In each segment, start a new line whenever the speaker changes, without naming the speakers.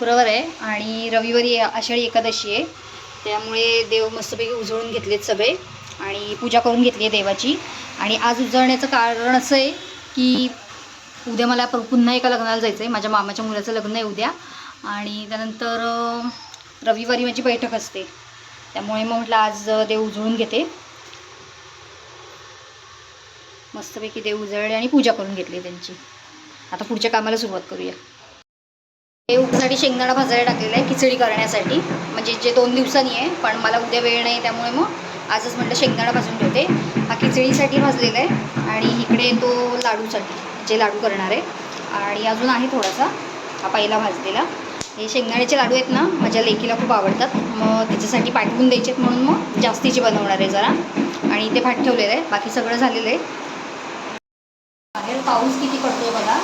शुक्रवार आहे आणि रविवारी आषाढी एकादशी आहे. त्यामुळे देव मस्तपैकी उजळून घेतलेत सगळे आणि पूजा करून घेतली आहे देवाची. आणि आज उजळण्याचं कारण असं आहे की उद्या मला पुन्हा एका लग्नाला जायचं आहे माझ्या मामाच्या मुलाचं लग्न आहे उद्या. आणि त्यानंतर रविवारी माझी बैठक असते. त्यामुळे मग म्हटलं आज देव उजळून घेते. मस्तपैकी देव उजळले आणि पूजा करून घेतली त्यांची. आता पुढच्या कामाला सुरुवात करूया. हे उपसाठी शेंगदाणा भाजायला टाकलेला आहे खिचडी करण्यासाठी. म्हणजे जे दोन दिवसांनी आहे पण मला उद्या वेळ नाही त्यामुळे मग आजच म्हटलं शेंगदाणा भाजून ठेवते. हा खिचडीसाठी भाजलेला आहे आणि इकडे तो लाडूसाठी जे लाडू करणार आहे. आणि अजून आहे थोडासा हा पहिला भाजलेला. हे शेंगदाण्याचे लाडू आहेत ना माझ्या लेकीला खूप आवडतात. मग त्याच्यासाठी पाठवून द्यायचे आहेत म्हणून मग जास्तीचे बनवणार आहे जरा. आणि ते भात ठेवलेलं आहे बाकी सगळं झालेलं आहे. बाहेर पाऊस किती पडतो बघा.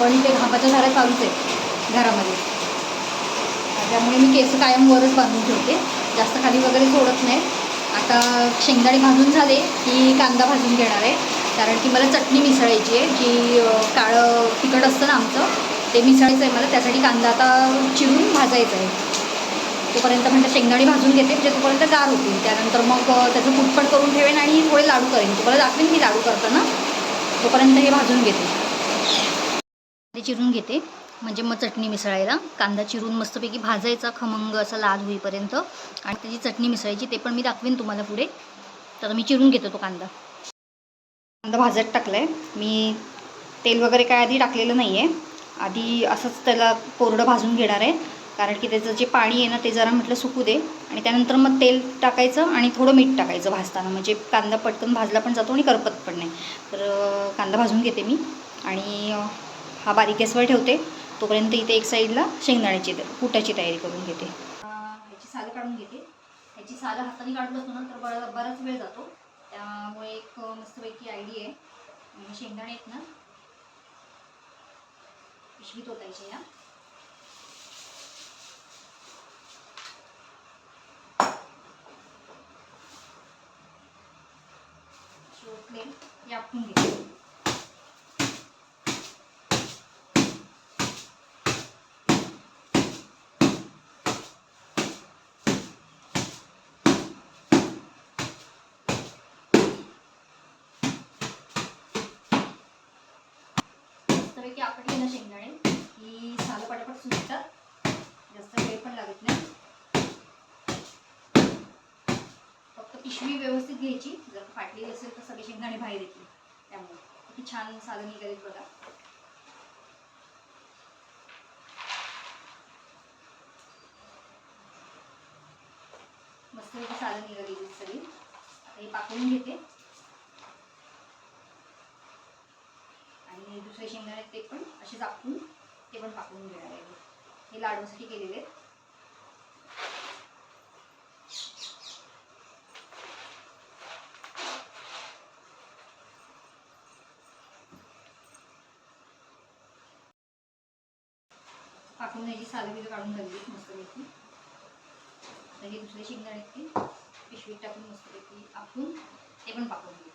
पण ते घामाच्या झाऱ्या चालूच आहे घरामध्ये. त्यामुळे मी केस कायम वरच बांधून ठेवते. जास्त खाली वगैरे सोडत नाही. आता शेंगदाणे भाजून झाले की कांदा भाजून घेणार आहे. कारण की मला चटणी मिसळायची आहे जी काळं तिखट असतं ना आमचं ते मिसळायचं आहे मला. त्यासाठी कांदा आता चिरून भाजायचा आहे. तोपर्यंत म्हणजे शेंगदाणे भाजून घेते म्हणजे तोपर्यंत गार होतील. त्यानंतर मग त्याचं कुटपट करून ठेवेन आणि थोडे लाडू करेन. तुम्हाला दाखवेन मी लाडू करताना. तोपर्यंत हे भाजून घेते. चिरून घेते. म्हणजे मग चटणी मिसळायला. कांदा चिरून मस्तपैकी भाजायचा खमंग असा लाल होईपर्यंत. आणि त्याची चटणी मिसळायची ते पण मी दाखवेन तुम्हाला पुढे. तर मी चिरून घेतो तो कांदा. कांदा भाजत टाकला आहे मी तेल वगैरे काय आधी टाकलेलं नाही आहे आधी असंच त्याला कोरडं भाजून घेणार आहे. कारण की त्याचं जे पाणी आहे ना ते जरा म्हटलं सुकू दे. आणि त्यानंतर मग तेल टाकायचं आणि थोडं मीठ टाकायचं भाजताना. म्हणजे कांदा पटकन भाजला पण जातो आणि करपत पण नाही. तर कांदा भाजून घेते मी. आणि हा बारीक गॅसवर ठेवते. तोपर्यंत इथे एक साईडला शेंगदाण्याची कुटाची तयारी करून घेते. ह्याची सालं काढून घेते. ह्याची सालं हाताने काढत असतो ना तर बरा बराच वेळ जातो. त्यामुळे एक मस्तपैकी आयडिया आहे. शेंगदाणे आहेत ना पिशवीत ओतायचे या अशी ओतले आपण घेते. की आपटले ना शेंगदाणे ही सालं पटापट सुटतात जास्त वेळ पण लागत नाही. फक्त पिशवी व्यवस्थित घ्यायची. जर फाटलेली असेल तर सगळे शेंगदाणे बाहेर येतील. त्यामुळे. किती छान सालं निघालेत बघा. मस्त सालं निघालेली सगळी. आता हे पाकवून घेते आणि दुसरे शेंगदाणे आहेत ते पण असे चापून ते पण पाकवून घेणार आहे हे लाडूसाठी केलेले आहेत. पाकून ह्याची सालं बिलं काढून घालली मस्तपैकी तर हे दुसरे शेंगदाणे आहेत ते. पिशवीत टाकून मस्तपैकी आपण ते पण पाकवून घेऊ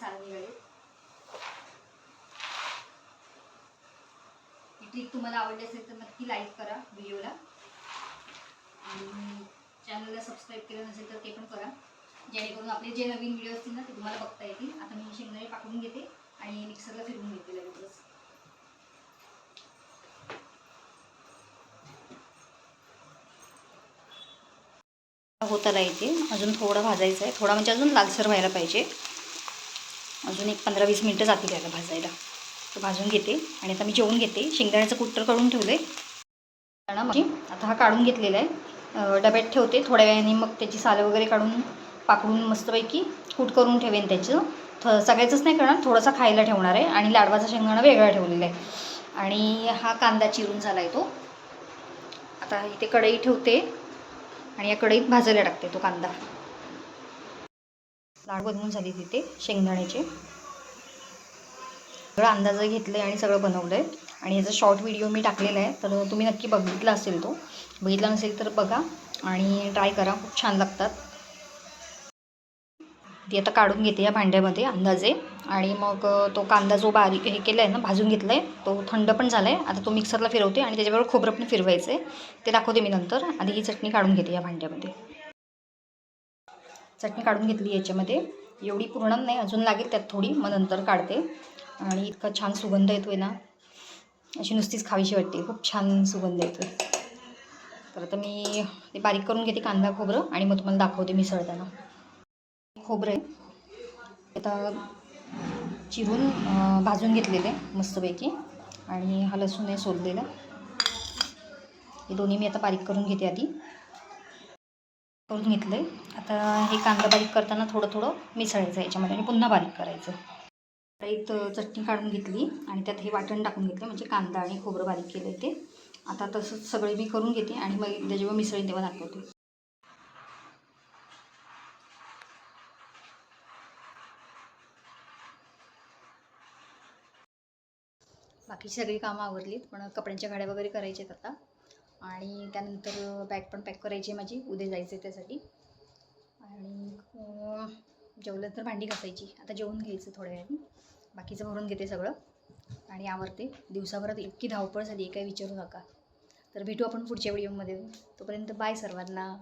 सांगून ही ट्रिक तुम्हाला आवडली असेल तर नक्की लाईक करा व्हिडिओला आणि चॅनलला सबस्क्राईब केलं नसेल तर ते पण करा. जेणेकरून आपले जे नवीन व्हिडिओ असतील ना ते तुम्हाला बघता येतील. आता मी शेंगदाणे पाकवून घेते आणि मिक्सरला फिरून घेते लगेचच. होताला येते अजून थोडं भाजायचं आहे थोडा म्हणजे अजून लालसर व्हायला पाहिजे. अजून एक पंधरा वीस मिनटं जातील याला भाजायला. तो भाजून घेते आणि आता मी जेवून घेते. शेंगदाण्याचं कुट्टर करून ठेवलं आहे मग आता हा काढून घेतलेला आहे. डब्यात ठेवते. थोड्या वेळाने मग त्याची सालं वगैरे काढून पाकडून मस्तपैकी कूट करून ठेवेन त्याचं. थ सगळ्याचंच नाही करणार थोडासा खायला ठेवणार आहे आणि लाडवाचा शेंगदाणा वेगळा ठेवलेला आहे. आणि हा कांदा चिरून झाला आहे तो. आता इथे कढई ठेवते आणि या कढईत भाजायला टाकते तो कांदा. लाड बनवून झाली तिथे शेंगदाण्याचे. सगळं अंदाज घेतलं आहे आणि सगळं बनवलं आहे आणि याचा शॉर्ट व्हिडिओ मी टाकलेला आहे तर तुम्ही नक्की बघितला असेल तो. बघितला नसेल तर बघा आणि ट्राय करा खूप छान लागतात. ती आता काढून घेते या भांड्यामध्ये अंदाजे. आणि मग तो कांदा जो बारीक हे केला आहे ना भाजून घेतला आहे तो थंड पण झाला आहे आता तो मिक्सरला फिरवते आणि त्याच्याबरोबर खोबरं पण फिरवायचं आहे ते दाखवते मी नंतर. आधी ही चटणी काढून घेते या भांड्यामध्ये. चटणी काढून घेतली याच्यामध्ये. एवढी पूर्ण नाही अजून लागेल त्यात थोडी मग नंतर काढते. आणि इतका छान सुगंध येतो आहे ना अशी नुसतीच खावीशी वाटते खूप छान सुगंध येतो आहे तर आता मी ते बारीक करून घेते कांदा खोबरं आणि मग तुम्हाला दाखवते मिसळताना खोबरं आहे. आता चिरून भाजून घेतलेले मस्तपैकी. आणि हा लसूण आहे सोललेला. हे दोन्ही मी आता बारीक करून घेते आधी. करून घेतलं. आहे आता हे कांदा बारीक करताना थोडं थोडं मिसळायचं याच्यामध्ये आणि पुन्हा बारीक करायचं. कढईत चटणी काढून घेतली आणि त्यात हे वाटण टाकून घेतलं म्हणजे कांदा आणि खोबरं बारीक केलं आहे ते. आता तसंच सगळे मी करून घेते आणि मग एकदा जेव्हा मिसळीन तेव्हा दाखवते. बाकीची सगळी कामं आवरलीत पण कपड्यांच्या घड्या वगैरे करायचे आहेत आता. आणि त्यानंतर बॅग पण पॅक करायची माझी. उद्या जायचं आहे त्यासाठी. आणि जेवलं तर भांडी घासायची. आता जेवून घ्यायचं थोड्या वेळाने. बाकीचं भरून घेते सगळं. आणि आवरते. दिवसाभरात इतकी धावपळ झाली आहे काही विचारू नका. तर भेटू आपण पुढच्या व्हिडिओमध्ये तोपर्यंत बाय सर्वांना.